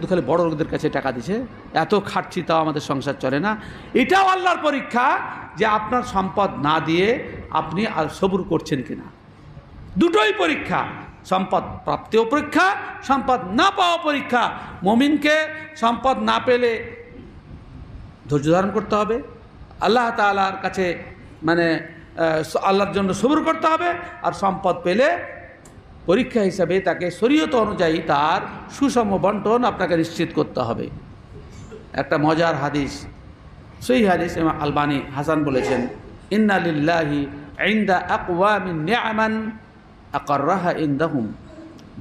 শুধু খালি বড় লোকদের কাছে টাকা দিছে। এত খাটছি তাও আমাদের সংসার চলে না। এটাও আল্লাহর পরীক্ষা যে আপনার সম্পদ না দিয়ে আপনি আর সবুর করছেন কিনা। দুটোই পরীক্ষা। সম্পদ প্রাপ্তিও পরীক্ষা, সম্পদ না পাওয়া পরীক্ষা। মমিনকে সম্পদ না পেলে ধৈর্য ধারণ করতে হবে। আল্লাহ তালার কাছে মানে আল্লাহর জন্য সবুর করতে হবে। আর সম্পদ পেলে পরীক্ষা হিসাবে তাকে শরীয়ত অনুযায়ী তার সুষম বন্টন আপনাকে নিশ্চিত করতে হবে। একটা মজার হাদিস, সেই হাদিস আলবানি হাসান বলেছেন, ইন্না লিল্লাহি ইন্দা আকওয়ামিন আকাররাহা ইনদাহুম।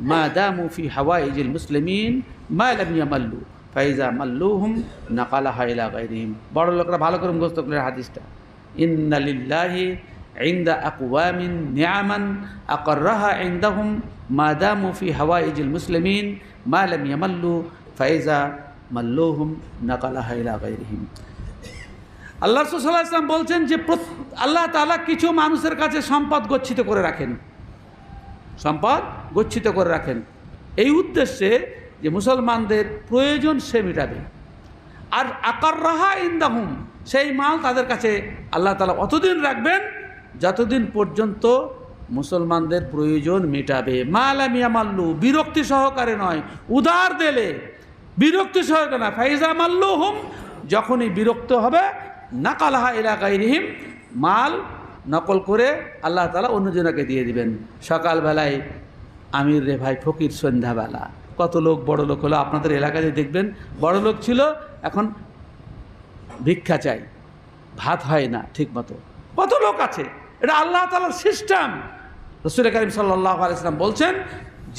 মা দামু ফি হাওয়াইজিল মুসলিমিন, মা লাম ইয়ামাল্লু। ফাইজা মাল্লুহুম নাকালাহা ইলা গায়রিহিম। বড় লোকরা ভালো করে মুখস্থ করলেন হাদিসটা। ইন্না ইন্দা আকওয়ামিন নি'মান আকাররাহা ইনদাহুম মা দামু ফি হাওয়াইজিল মুসলিমিন মা লাম ইয়ামাল্লু ফাইজা মাল্লুহুম নাকালাহা ইলা গায়রিহিম আল্লাহ রসুল্লাহ ইসলাম বলছেন যে আল্লাহ তাআলা কিছু মানুষের কাছে সম্পদ গচ্ছিত করে রাখেন। সম্পদ গচ্ছিত করে রাখেন। এই উদ্দেশ্যে যে মুসলমানদের প্রয়োজন সে মেটাবে। আর আকার রাহা ইন্দাহুম, সেই মাল তাদের কাছে আল্লাহ তালা অতদিন রাখবেন যতদিন পর্যন্ত মুসলমানদের প্রয়োজন মেটাবে। মালামিয়া মাল্লু বিরক্তি সহকারে নয়, উদার দেলে। বিরক্তি সহকারে না, ফাইজা মাল্লু হুম যখনই বিরক্ত হবে, নাকালাহা এলাকায় রিহিম মাল নকল করে আল্লাহ তালা অন্যজনকে দিয়ে দিবেন। সকালবেলায় আমির রে ভাই ফকির সন্ধ্যাবেলা। কত লোক, বড় লোক হলো, আপনাদের এলাকাতে দেখবেন, বড় লোক ছিল, এখন ভিক্ষা চাই। ভাত হয় না ঠিক মতো কত লোক আছে? এটা আল্লাহ তালার সিস্টেম। রসুল করিম আলাইসলাম বলছেন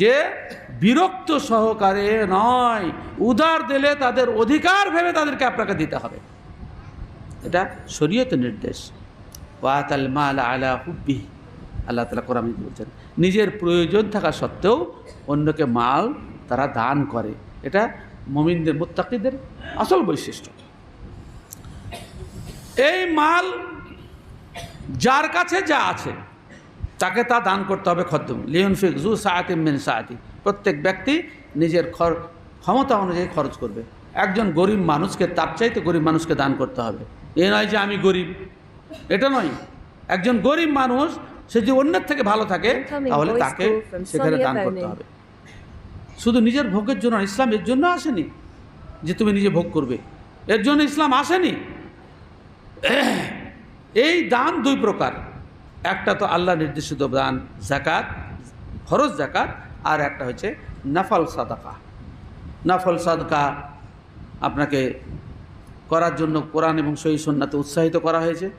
যে, বিরক্ত সহকারে নয়, উদার দিলে তাদের অধিকার ভেবে তাদেরকে আপনাকে দিতে হবে। এটা শরীয়তের নির্দেশ। ওয়াতাল মাল আলা হুব্বি। আল্লাহ তালা কোরআন বলছেন, নিজের প্রয়োজন থাকা সত্ত্বেও অন্যকে মাল তারা দান করে। এটা মমিনদের, মুত্তাকিদের আসল বৈশিষ্ট্য। এই মাল যার কাছে যা আছে তাকে তা দান করতে হবে খদ্দম। লিওন ফিক জু সায়াতি মিন সায়াতি প্রত্যেক ব্যক্তি নিজের খর ক্ষমতা অনুযায়ী খরচ করবে। একজন গরিব মানুষকে তার চাইতে গরিব মানুষকে দান করতে হবে। এ নয় যে আমি গরিব। এটা নয়। একজন গরিব মানুষ সে যে অন্যের থেকে ভালো থাকে তাহলে তাকে সেখানে দান করতে হবে। শুধু নিজের ভোগের জন্য ইসলাম এর জন্য আসেনি যে তুমি নিজে ভোগ করবে। এর জন্য ইসলাম আসেনি। এই দান দুই প্রকার। একটা তো আল্লাহ নির্দেশিত দান জাকাত ফরজ জাকাত আর একটা হচ্ছে নাফল সাদাকা। নাফল সাদকা আপনাকে করার জন্য কোরআন এবং সহি সন্নাতে উৎসাহিত করা হয়েছে।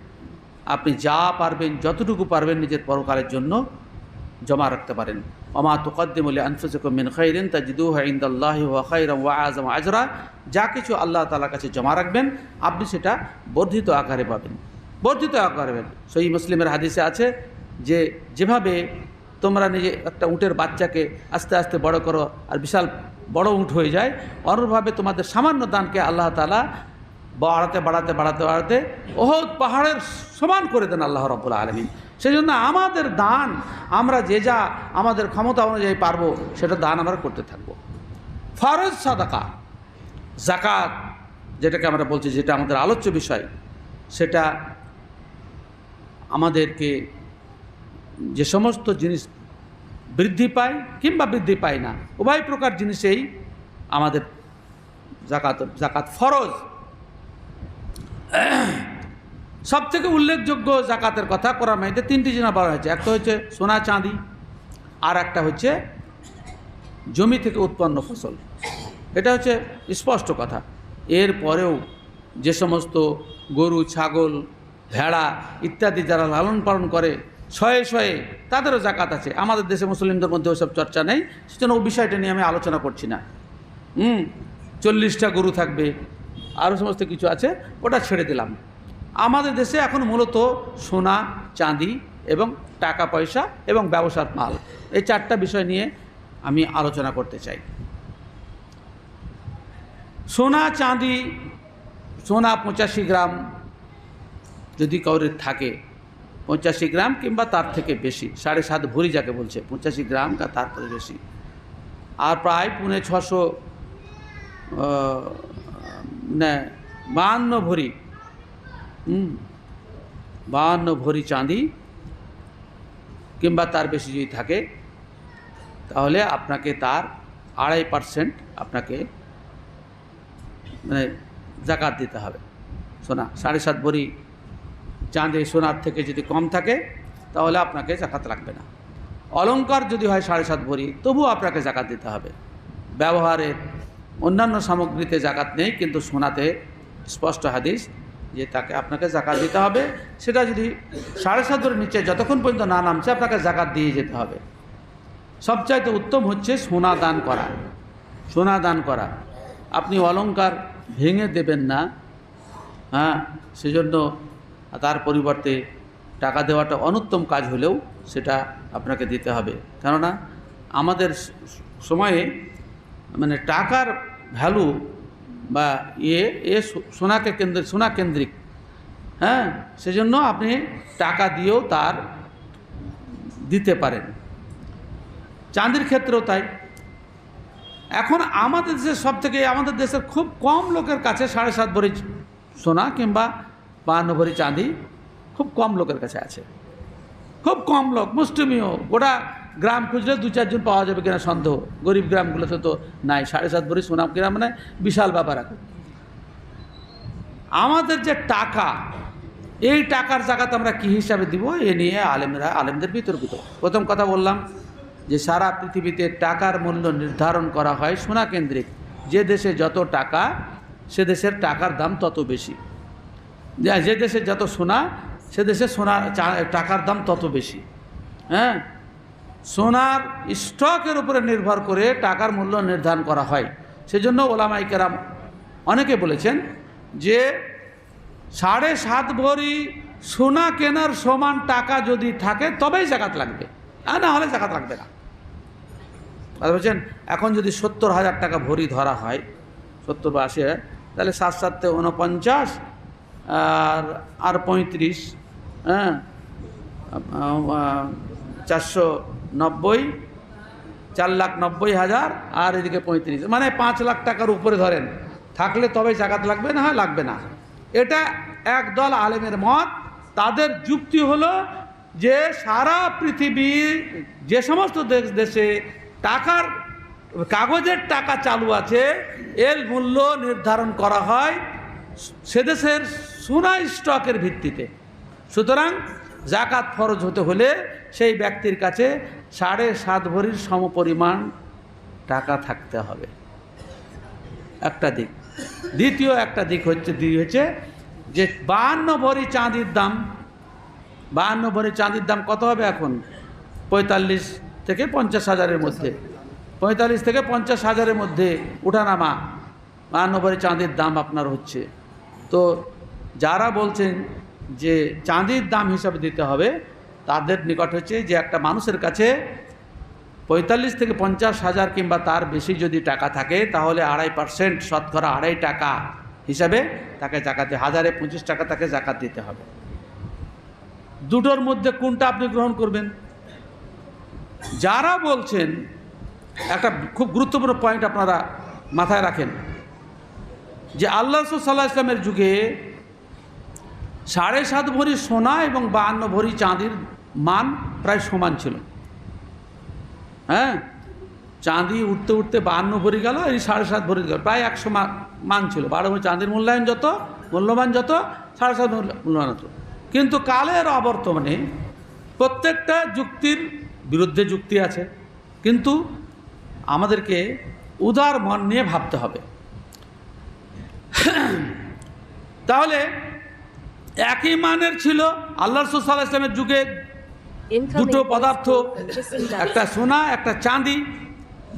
আপনি যা পারবেন, যতটুকু পারবেন নিজের পরকালের জন্য জমা রাখতে পারেন। অমা তুকদ্দিম আলী আনফুসকুম মিন খাইরিন তাজিদুহু ইনদাল্লাহি ওয়া খাইরাম ওয়া আজম আজরা। যা কিছু আল্লাহ তাআলার কাছে জমা রাখবেন, আপনি সেটা বর্ধিত আকারে পাবেন। বর্ধিত আকারে পাবেন সহি মুসলিমের হাদিসে আছে যে, যেভাবে তোমরা নিজে একটা উটের বাচ্চাকে আস্তে আস্তে বড় করো আর বিশাল বড় উট হয়ে যায়, অনুরূপভাবে তোমাদের সামান্য দানকে আল্লাহ তাআলা বাড়াতে বাড়াতে বাড়াতে বাড়াতে ওহদ পাহাড়ের সমান করে দেন আল্লাহ রব্বুল আলমিন। সেই জন্য আমাদের দান, আমরা যে যা আমাদের ক্ষমতা অনুযায়ী পারব, সেটা দান আমরা করতে থাকব। ফরজ সাদাকা জাকাত যেটাকে আমরা বলছি, যেটা আমাদের আলোচ্য বিষয়, সেটা আমাদেরকে যে সমস্ত জিনিস বৃদ্ধি পায় কিংবা বৃদ্ধি পায় না, উভয় প্রকার জিনিসেই আমাদের জাকাত জাকাত ফরজ। সব থেকে উল্লেখযোগ্য জাকাতের কথা করার মাইতে তিনটি জিনিস বলা হয়েছে। একটা হচ্ছে সোনা চাঁদি, আর একটা হচ্ছে জমি থেকে উৎপন্ন ফসল। এটা হচ্ছে স্পষ্ট কথা। এর পরেও যে সমস্ত গরু, ছাগল ভেড়া ইত্যাদি যারা লালন পালন করে, শয়ে শয়ে তাদেরও জাকাত আছে। আমাদের দেশে মুসলিমদের মধ্যে ওসব চর্চা নেই, সেজন্য ওই বিষয়টা নিয়ে আমি আলোচনা করছি না। হুম, চল্লিশটা গরু থাকবে, আরও সমস্ত কিছু আছে, ওটা ছেড়ে দিলাম। আমাদের দেশে এখন মূলত সোনা, চাঁদি এবং টাকা পয়সা এবং ব্যবসার মাল, এই চারটা বিষয় নিয়ে আমি আলোচনা করতে চাই। সোনা, চাঁদি, সোনা পঁচাশি গ্রাম যদি কাউরের থাকে পঁচাশি গ্রাম কিংবা তার থেকে বেশি, সাড়ে সাত ভরি যাকে বলছে, পঁচাশি গ্রাম বা তার থেকে বেশি। আর প্রায় পুনে ছশো বাহান্ন ভরি বাহান্ন ভরি চাঁদি কিংবা তার বেশি যদি থাকে, তাহলে আপনাকে তার আড়াই পার্সেন্ট আপনাকে মানে জাকাত দিতে হবে। সোনা সাড়ে সাত ভরি চাঁদে সোনার থেকে যদি কম থাকে, তাহলে আপনাকে জাকাত লাগবে না। অলঙ্কার যদি হয় সাড়ে সাত ভরি, তবুও আপনাকে জাকাত দিতে হবে। ব্যবহারের অন্যান্য সামগ্রীতে জাকাত নেই, কিন্তু সোনাতে স্পষ্ট হাদিস যে তাকে আপনাকে জাকাত দিতে হবে। সেটা যদি সাড়ে সাত ভরির নিচে যতক্ষণ পর্যন্ত না নামছে, আপনাকে জাকাত দিয়ে যেতে হবে। সবচাইতে উত্তম হচ্ছে সোনা দান করা। সোনা দান করা। আপনি অলঙ্কার ভেঙে দেবেন না। হ্যাঁ সেজন্য তার পরিবর্তে টাকা দেওয়াটা অনুত্তম কাজ হলেও সেটা আপনাকে দিতে হবে। কেননা আমাদের সময়ে মানে টাকার ভ্যালু বা ইয়ে এ সোনাকে কেন্দ্র, সোনা কেন্দ্রিক হ্যাঁ? সেজন্য আপনি টাকা দিয়েও তার দিতে পারেন। চাঁদির ক্ষেত্রেও তাই। এখন আমাদের দেশের সব থেকে আমাদের দেশের খুব কম লোকের কাছে সাড়ে সাত ভরি সোনা কিংবা বাহান্ন ভরি চাঁদি, খুব কম লোকের কাছে আছে। খুব কম লোক মুষ্টিমীয় গোটা গ্রাম খুঁজলে দু চারজন পাওয়া যাবে কিনা সন্দেহ। গরিব গ্রামগুলোতে তো নাই, সাড়ে সাত ভরি সোনা কিনা মানে বিশাল ব্যাপার এখন। আমাদের যে টাকা, এই টাকার জায়গাতে আমরা কী হিসাবে দিব? এ নিয়ে আলেমরা, আলেমদের বিতর্কিত। প্রথম কথা বললাম যে সারা পৃথিবীতে টাকার মূল্য নির্ধারণ করা হয় সোনা কেন্দ্রিক যে দেশে যত টাকা, সে দেশের টাকার দাম তত বেশি। যে দেশে যত সোনা, সে দেশে সোনার টাকার দাম তত বেশি। হ্যাঁ? সোনার স্টকের উপরে নির্ভর করে টাকার মূল্য নির্ধারণ করা হয়। সেজন্য ওলামাই কেরাম অনেকে বলেছেন যে, সাড়ে সাত ভরি সোনা কেনার সমান টাকা যদি থাকে, তবেই জাকাত লাগবে। আর না হলে জাকাত লাগবে না। বলছেন, এখন যদি সত্তর হাজার টাকা ভরি ধরা হয়, সত্তর বা আশি তাহলে সাত সাতে উনপঞ্চাশ আর আর পঁয়ত্রিশ হ্যাঁ? চারশো নব্বই, চার লাখ নব্বই হাজার, আর এদিকে পঁয়ত্রিশ। মানে পাঁচ লাখ টাকার উপরে ধরেন। থাকলে তবে জাকাত লাগবে, না হয় লাগবে না। এটা একদল আলেমের মত। তাদের যুক্তি হলো যে, সারা পৃথিবীর যে সমস্ত দেশ, দেশে টাকার, কাগজের টাকা চালু আছে, এর মূল্য নির্ধারণ করা হয়। সে দেশের সোনা স্টকের ভিত্তিতে। সুতরাং জাকাত ফরজ হতে হলে সেই ব্যক্তির কাছে সাড়ে সাত ভরির সমপরিমাণ টাকা থাকতে হবে। একটা দিক। দ্বিতীয় একটা দিক হচ্ছে দিক হচ্ছে যে বাহান্ন ভরি চাঁদির দাম। বাহান্ন ভরি চাঁদির দাম কত হবে এখন? পঁয়তাল্লিশ থেকে পঞ্চাশ হাজারের মধ্যে। পঁয়তাল্লিশ থেকে পঞ্চাশ হাজারের মধ্যে উঠানামা। বাহান্ন ভরি চাঁদির দাম আপনার হচ্ছে। তো যারা বলছেন যে চাঁদির দাম হিসাবে দিতে হবে, তাদের নিকট হচ্ছে যে একটা মানুষের কাছে পঁয়তাল্লিশ থেকে পঞ্চাশ হাজার কিংবা তার বেশি যদি টাকা থাকে, তাহলে আড়াই পার্সেন্ট শতকরা আড়াই টাকা হিসাবে তাকে জাকাতে, হাজারে পঁচিশ টাকা তাকে জাকাত দিতে হবে। দুটোর মধ্যে কোনটা আপনি গ্রহণ করবেন? যারা বলছেন, একটা খুব গুরুত্বপূর্ণ পয়েন্ট আপনারা মাথায় রাখেন, যে আল্লাহ সাল্লাহ ইসলামের যুগে সাড়ে সাত ভরি সোনা এবং বাহান্ন ভরি চাঁদির মান প্রায় সমান ছিল। হ্যাঁ? চাঁদি উঠতে উঠতে বাহান্ন ভরি গেল, এই সাড়ে সাত ভরি গেল, প্রায় একশো মান ছিল। বারো ভরি চাঁদির মূল্যায়ন যত, মূল্যবান যত, সাড়ে সাত মূল্য- মূল্যবান হতো কিন্তু কালের আবর্তমানে প্রত্যেকটা যুক্তির বিরুদ্ধে যুক্তি আছে। কিন্তু আমাদেরকে উদার মন নিয়ে ভাবতে হবে। তাহলে একই মানের ছিল আল্লাহ রসুল ইসলামের যুগে দুটো পদার্থ একটা সোনা একটা চাঁদি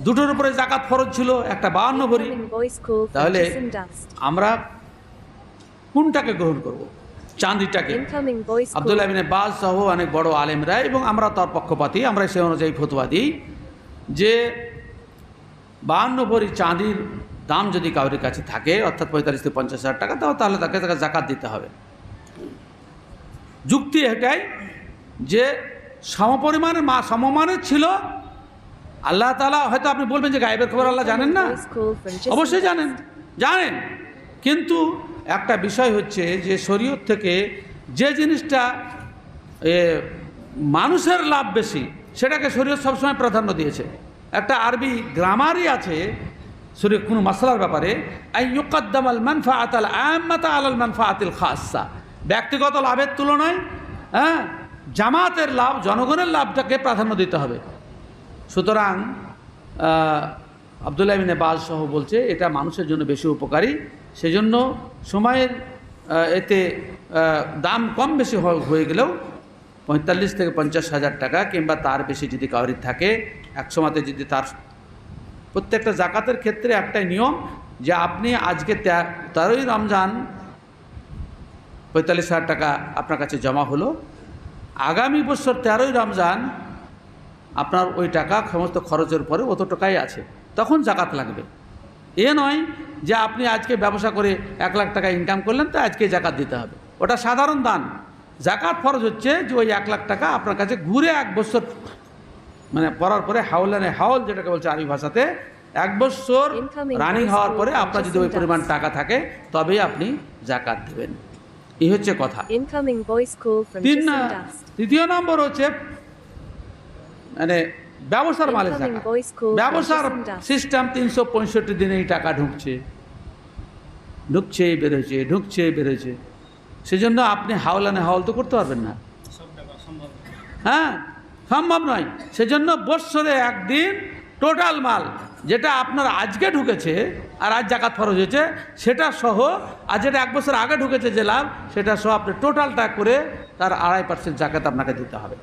দুটোর উপরে জাকাত ফরজ ছিল একটা বাহান্ন ভরি। তাহলে আমরা কোনটাকে গ্রহণ করব? চাঁদিটাকে। আবদুল্লাহ বিনে বাজ সহ অনেক বড় আলেমরা এবং আমরা তার পক্ষপাতী আমরা সে অনুযায়ী ফতুয়া দিই যে বাহান্ন ভরি চাঁদির দাম যদি কাউরির কাছে থাকে অর্থাৎ পঁয়তাল্লিশ থেকে পঞ্চাশ হাজার টাকা তাহলে তাকে তাকে জাকাত দিতে হবে। যুক্তি এটাই যে সমপরিমাণে মা সমমানের ছিল। আল্লাহ তালা হয়তো আপনি বলবেন যে গায়েবের খবর আল্লাহ জানেন না। অবশ্যই জানেন জানেন। কিন্তু একটা বিষয় হচ্ছে যে শরীয়ত থেকে যে জিনিসটা মানুষের লাভ বেশি সেটাকে শরীয়ত সবসময় প্রাধান্য দিয়েছে। একটা আরবি গ্রামারই আছে শরীর কোনো মশলার ব্যাপারে আই ইউকাদ্দাম আল মানফা আতাল আহমাতা আলাল মানফা আতিল খাসা ব্যক্তিগত লাভের তুলনায় হ্যাঁ জামাতের লাভ, জনগণের লাভটাকে প্রাধান্য দিতে হবে। সুতরাং আবদুল্লাহ বিনে বাজ সহ বলছে, এটা মানুষের জন্য বেশি উপকারী। সেজন্য সময়ের এতে দাম কম বেশি হয়ে গেলেও পঁয়তাল্লিশ থেকে পঞ্চাশ হাজার টাকা কিংবা তার বেশি যদি কাউরির থাকে একসময়তে যদি তার প্রত্যেকটা জাকাতের ক্ষেত্রে একটাই নিয়ম যে আপনি আজকে তেরোই রমজান পঁয়তাল্লিশ হাজার টাকা আপনার কাছে জমা হলো। আগামী বছর তেরোই রমজান আপনার ওই টাকা সমস্ত খরচের পরে অত টাকাই আছে। তখন জাকাত লাগবে। এ নয় যে আপনি আজকে ব্যবসা করে এক লাখ টাকা ইনকাম করলেন তো আজকে জাকাত দিতে হবে। ওটা সাধারণ দান। জাকাত ফরজ হচ্ছে যে ওই এক লাখ টাকা আপনার কাছে ঘুরে এক বছর মানে পড়ার পরে হাওলানে হাওল যেটাকে বলছে আরবি ভাষাতে এক বছর রানিং হওয়ার পরে আপনার যদি ওই পরিমাণ টাকা থাকে তবেই আপনি জাকাত দেবেন। এই হচ্ছে কথা। তিন না- তৃতীয় নম্বর হচ্ছে মানে ব্যবসার Incoming টাকা। ব্যবসার সিস্টেম তিনশো পঁয়ষট্টি দিনে এই টাকা ঢুকছে। ঢুকছে বেরোচ্ছে ঢুকছে বেরোচ্ছে। সেজন্য আপনি হাওলানে হাওল তো করতে পারবেন না। হ্যাঁ সম্ভব নয়। সেজন্য বৎসরে একদিন টোটাল মাল যেটা আপনার আজকে ঢুকেছে আর আজ জাকাত ফরজ হয়েছে, সেটা সহ আর যেটা এক বছর আগে ঢুকেছে যে লাভ, সেটা সহ আপনি টোটালটা করে তার আড়াই পার্সেন্ট জাকাত আপনাকে দিতে হবে।